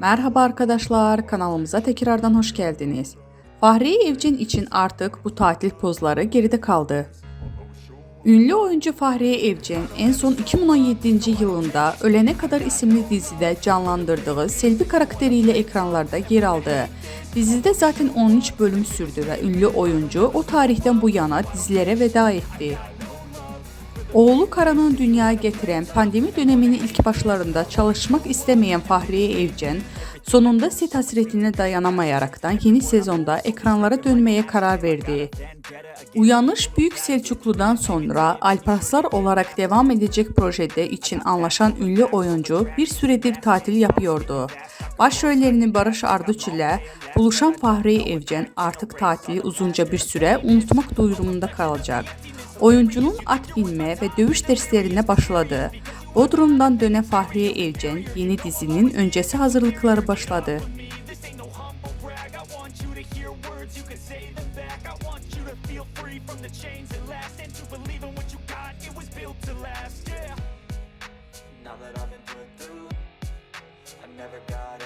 Merhaba arkadaşlar, kanalımıza tekrardan hoş geldiniz. Fahriye Evcen için artık bu tatil pozları geride kaldı. Ünlü oyuncu Fahriye Evcen en son 2017 yılında Ölene Kadar isimli dizide canlandırdığı Selvi karakteriyle ekranlarda yer aldı. Dizide zaten 13 bölüm sürdü ve ünlü oyuncu o tarihten bu yana dizilere veda etti. Oğlu Karan'ı dünyaya getiren pandemi döneminin ilk başlarında çalışmak istemeyen Fahriye Evcen, sonunda set hasretine dayanamayaraktan yeni sezonda ekranlara dönmeye karar verdi. Uyanış Büyük Selçuklu'dan sonra Alparslar olarak devam edecek projede için anlaşan ünlü oyuncu bir süredir tatil yapıyordu. Başrollerini Barış Arduç ile buluşan Fahriye Evcen artık tatili uzunca bir süre unutmak duyurumunda kalacak. Oyuncunun at binme ve dövüş derslerine başladı. Bodrum'dan dönen Fahriye Evcen yeni dizinin öncesi hazırlıkları başladı. Never got anyone's